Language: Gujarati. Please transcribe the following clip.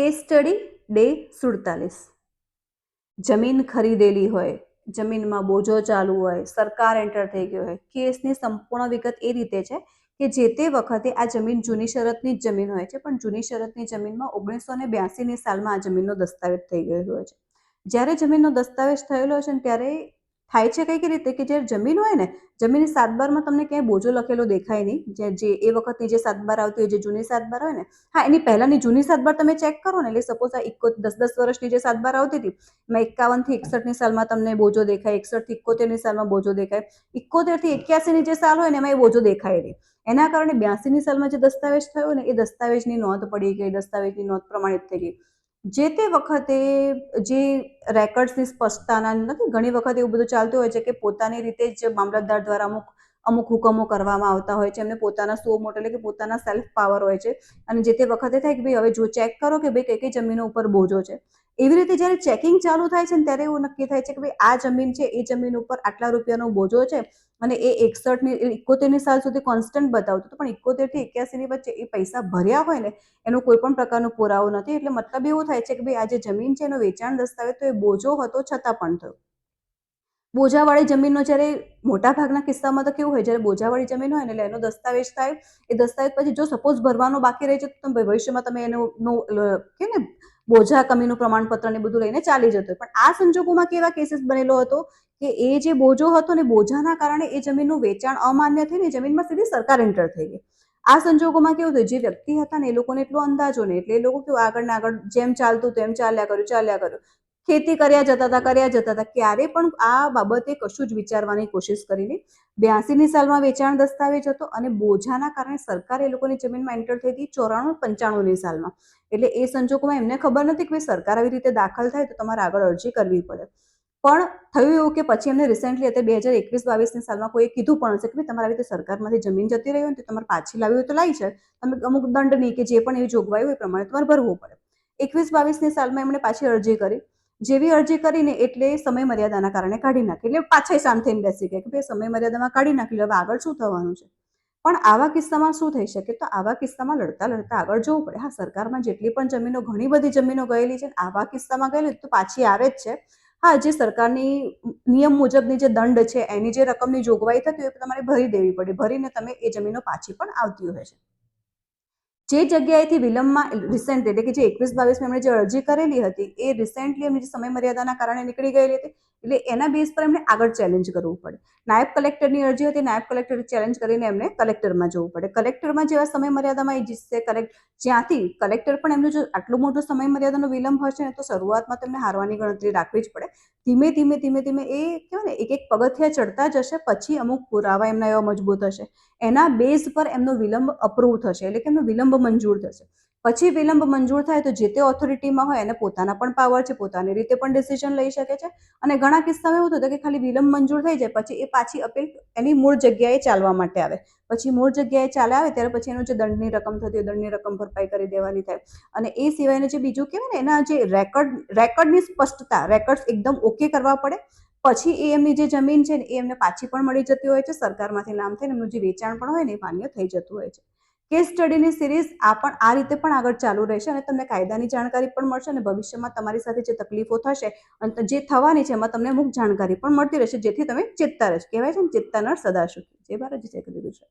કેસ સ્ટડી ડે સુડતાલીસ. જમીન ખરીદેલી હોય, જમીનમાં બોજો ચાલુ હોય, સરકાર એન્ટર થઈ ગયો હોય કેસની સંપૂર્ણ વિગત એ રીતે છે કે જે તે વખતે આ જમીન જૂની શરતની જ જમીન હોય છે, પણ જૂની શરતની જમીનમાં ઓગણીસો ને બ્યાસીની સાલમાં આ જમીનનો દસ્તાવેજ થઈ ગયો હોય છે. જ્યારે જમીનનો દસ્તાવેજ થયેલો છે ત્યારે થાય છે કઈ રીતે? કે જે જમીન હોય ને, જમીનની સાતબારમાં તમને ક્યાંય બોજો લખેલો દેખાય નહીં. જે જે એ વખતની જે સાતબાર આવતી હોય, જે જૂની સાતબાર હોય ને, હા, એની પહેલાંની જૂની સાતબાર તમે ચેક કરો ને. એટલે સપોઝ આ એકો દસ દસ વર્ષની જે સાતબાર આવતી હતી, એમાં એકાવનથી એકસઠની સાલમાં તમને બોજો દેખાય, એકસઠથી ઇકોતેરની સાલમાં બોજો દેખાય. ઇકોતેરથી એક્યાસીની જે સાલ હોય ને, એમાં એ બોજો દેખાય નહીં. એના કારણે બ્યાસીની સાલમાં જે દસ્તાવેજ થયો ને, એ દસ્તાવેજની નોંધ પડી ગઈ, દસ્તાવેજની નોંધ પ્રમાણિત થઈ ગઈ. જે તે વખતે જે રેકર્ડ્સની સ્પષ્ટતાના નથી, ઘણી વખત એવું બધું ચાલતું હોય છે કે પોતાની રીતે જ મામલતદાર દ્વારા અમુક અમુક હુકમો કરવામાં આવતા હોય છે, એમને પોતાના સો મોટ એટલે કે પોતાના સેલ્ફ પાવર હોય છે. અને જે તે વખતે થાય કે ભાઈ હવે જો ચેક કરો કે ભાઈ કઈ કઈ જમીનો ઉપર બોજો છે. એવી રીતે જ્યારે ચેકિંગ ચાલુ થાય છે ત્યારે એવું નક્કી થાય છે કે ભાઈ આ જમીન છે, એ જમીન ઉપર આટલા રૂપિયાનો બોજો છે અને એ એકસઠની એકોતેરની સાલ સુધી કોન્સ્ટન્ટ બતાવતું હતું. પણ એકોતેરથી એક્યાસીની વચ્ચે એ પૈસા ભર્યા હોય ને, એનો કોઈ પણ પ્રકારનો પુરાવો નથી. એટલે મતલબ એવું થાય છે કે ભાઈ આ જે જમીન છે, એનો વેચાણ દસ્તાવેજ તો એ બોજો હતો છતાં પણ થયો. બોજાવાળી જમીનનો જ્યારે મોટા ભાગના કિસ્સામાં તો કેવું હોય, જ્યારે બોજાવાળી જમીન હોય ને, એટલે એનો દસ્તાવેજ થાય. એ દસ્તાવેજ પછી જો સપોઝ ભરવાનો બાકી રહે છે, તો તમે ભવિષ્યમાં તમે એનો કે ને બોજા કમીનું પ્રમાણપત્ર ને બધું લઈને ચાલી જતો પણ આ સંજોગોમાં કેવા કેસીસ બનેલો હતો કે એ જે બોજો હતો ને બોજાના કારણે એ જમીનનું વેચાણ અમાન્ય થઈને જમીનમાં સીધી સરકાર એન્ટર થઈ ગઈ. આ સંજોગોમાં કેવું થયું? જે વ્યક્તિ હતા ને એ લોકોને એટલો અંદાજો નહીં એટલે એ લોકો કેવું આગળ ને આગળ જેમ ચાલતું તેમ ચાલ્યા કર્યું ચાલ્યા કર્યું. ખેતી કર્યા જતા હતા, કર્યા જતા હતા. ક્યારે પણ આ બાબતે કશું જ વિચારવાની કોશિશ કરીને બ્યાસીની સાલમાં વેચાણ દસ્તાવેજ હતો અને બોજાના કારણે સરકાર એ લોકોની જમીનમાં એન્ટર થઈ હતી ચોરાણું પંચાણુંની સાલમાં. એટલે એ સંજોગોમાં એમને ખબર નથી કે સરકાર આવી રીતે દાખલ થાય તો તમારે આગળ અરજી કરવી પડે. પણ થયું એવું કે પછી એમને રિસેન્ટલી અત્યારે બે હજાર એકવીસ બાવીસની સાલમાં કોઈએ કીધું પણ હશે કે તમારે રીતે સરકારમાંથી જમીન જતી રહી હોય તો તમારે પાછી લાવી હોય તો લાવી છે. તમે અમુક દંડની કે જે પણ એવી જોગવાઈ હોય પ્રમાણે તમારે ભરવું પડે. એકવીસ બાવીસની સાલમાં એમણે પાછી અરજી કરી. જેવી અરજી કરીને એટલે સમય મર્યાદાના કારણે કાઢી નાખી. એટલે પાછા શાંત થઈને બેસી ગયા કે ભાઈ સમય મર્યાદામાં કાઢી નાખી હવે આગળ શું થવાનું છે? પણ આવા કિસ્સામાં શું થઈ શકે? તો આવા કિસ્સામાં લડતા લડતા આગળ જવું પડે. હા, સરકારમાં જેટલી પણ જમીનો, ઘણી બધી જમીનો ગયેલી છે. આવા કિસ્સામાં ગયેલી તો પાછી આવે જ છે. હા, જે સરકારની નિયમ મુજબની જે દંડ છે, એની જે રકમની જોગવાઈ થતી હોય તમારે ભરી દેવી પડે. ભરીને તમે એ જમીનો પાછી પણ આવતી હોય છે. જે જગ્યાએથી વિલંબમાં રિસેન્ટ એટલે કે જે એકવીસ બાવીસમાં એમણે જે અરજી કરેલી હતી, એ રિસેન્ટલી એમની સમય મર્યાદાના કારણે નીકળી ગયેલી હતી. એટલે એના બેઝ પર એમને આગળ ચેલેન્જ કરવું પડે. નાયબ કલેક્ટરની અરજી હતી, નાયબ કલેક્ટર ચેલેન્જ કરીને એમને કલેક્ટરમાં જવું પડે. કલેક્ટરમાં જેવા સમય મર્યાદામાં એ જીતશે કલેક્ટ જ્યાંથી કલેક્ટર પણ એમનું જો આટલું મોટું સમય મર્યાદાનો વિલંબ હશે ને, તો શરૂઆતમાં તેમને હારવાની ગણતરી રાખવી જ પડે. ધીમે ધીમે ધીમે ધીમે એ કહેવાય ને એક એક પગથિયા ચડતા જશે પછી અમુક પુરાવા એમના એવા મજબૂત હશે. એના બેઝ પર એમનો વિલંબ અપ્રૂવ થશે, એટલે કે એમનો વિલંબ મંજૂર થશે. પછી વિલંબ મંજૂર થાય તો જે તે ઓથોરિટીમાં હોય એને પોતાના પણ પાવર છે, પોતાની રીતે પણ ડિસિઝન લઈ શકે છે. અને ઘણા કિસ્સામાં એવું થતું કે ખાલી વિલંબ મંજૂર થઈ જાય, પછી એ પાછી અપીલ એની મૂળ જગ્યાએ ચાલવા માટે આવે. પછી મૂળ જગ્યાએ ચાલે આવે, ત્યારે પછી એનું જે દંડની રકમ થતી હોય, દંડની રકમ ભરપાઈ કરી દેવાની થાય. અને એ સિવાયનું જે બીજું કહેવાય ને, એના જે રેકર્ડ રેકર્ડની સ્પષ્ટતા રેકર્ડ્સ એકદમ ઓકે કરવા પડે. પછી એ એમની જે જમીન છે ને, એ એમને પાછી પણ મળી જતી હોય છે. સરકારમાંથી નામ થઈને એમનું જે વેચાણ પણ હોય ને, એ માન્ય થઈ જતું હોય છે. કેસ સ્ટડીની સિરીઝ આ પણ, આ રીતે પણ આગળ ચાલુ રહેશે અને તમને કાયદાની જાણકારી પણ મળશે અને ભવિષ્યમાં તમારી સાથે જે તકલીફો થશે અને જે થવાની છે એમાં તમને અમુક જાણકારી પણ મળતી રહેશે, જેથી તમે ચેતતા રહેશો કહેવાય છે ને ચેતતા નર સદા જે ભારત જે કરી દીધું છે